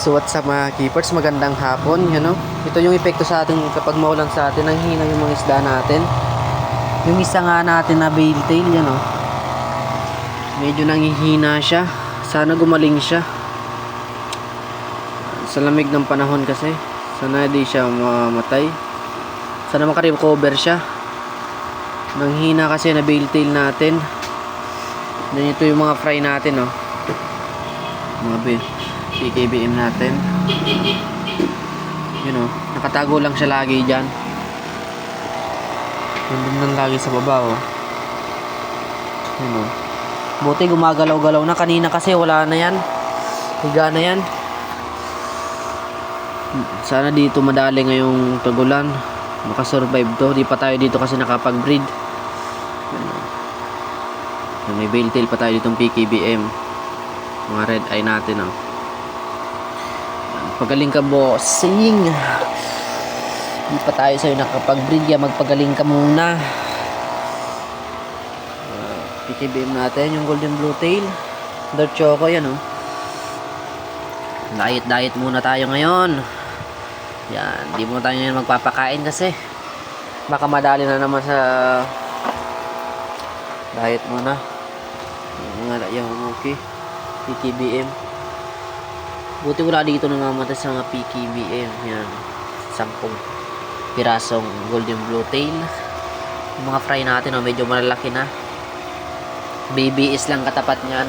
So what's up mga keepers, magandang hapon, you know. Ito yung epekto sa atin kapag maulan sa atin, nanghihina yung mga isda natin. Yung isa nga natin na bail tail, yan oh. Medyo nanghihina siya. Sana gumaling siya. Sa lamig ng panahon kasi, sana di siya mamatay. Sana makarecover siya. Nanghina kasi na bail tail natin. Then ito yung mga fry natin oh. Mga bail. PKBM natin. You know, nakatago lang siya lagi dyan. Nandun lang lagi sa baba, oh. You know. Buti gumagalaw-galaw na. Kanina kasi wala na yan. Higa na yan. Sana dito madali ngayong tagulan. Makasurvive to. Di pa tayo dito kasi nakapag-breed. May bail tail pa tayo ditong PKBM. Mga red eye natin, oh. Pagaling ka bossing. Hindi pa tayo sa'yo nakapag-breed ya. Magpagaling ka muna. Uh, PKBM natin yung golden blue tail. Dark choco yan oh. Diet diet muna tayo ngayon. Yan. Hindi muna tayo ngayon magpapakain kasi. Baka madali na naman sa diet muna. Yung mga yung okay. PKBM. Buti wala dito namamatay sa mga PKBM. Yan. Sampung pirasong golden blue tail. Mga fry natin, oh, medyo malalaki na. BBS lang katapat niyan.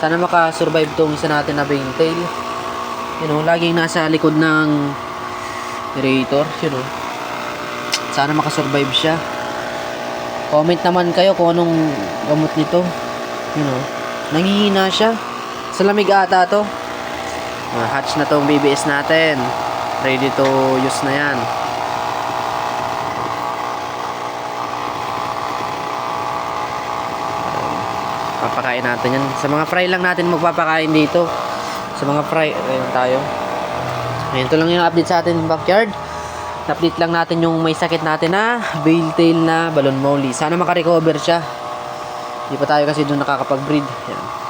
Sana makasurvive tong isa natin na big tail. You know, laging nasa likod ng creator. You know. Sana makasurvive siya. Comment naman kayo kung anong gamot nito. You know. Nangihina siya. Sa lamig ata to. Uh, hatch na tong BBS natin. Ready to use na yan. Papakain natin yan. Sa mga fry lang natin magpapakain dito. Sa mga fry, ayun tayo. Ayun, ito lang yung update sa atin backyard. Update lang natin yung may sakit natin na veil tail na balon molly. Sana makarecover siya. Hindi pa tayo kasi doon nakakapag-breed. Yan.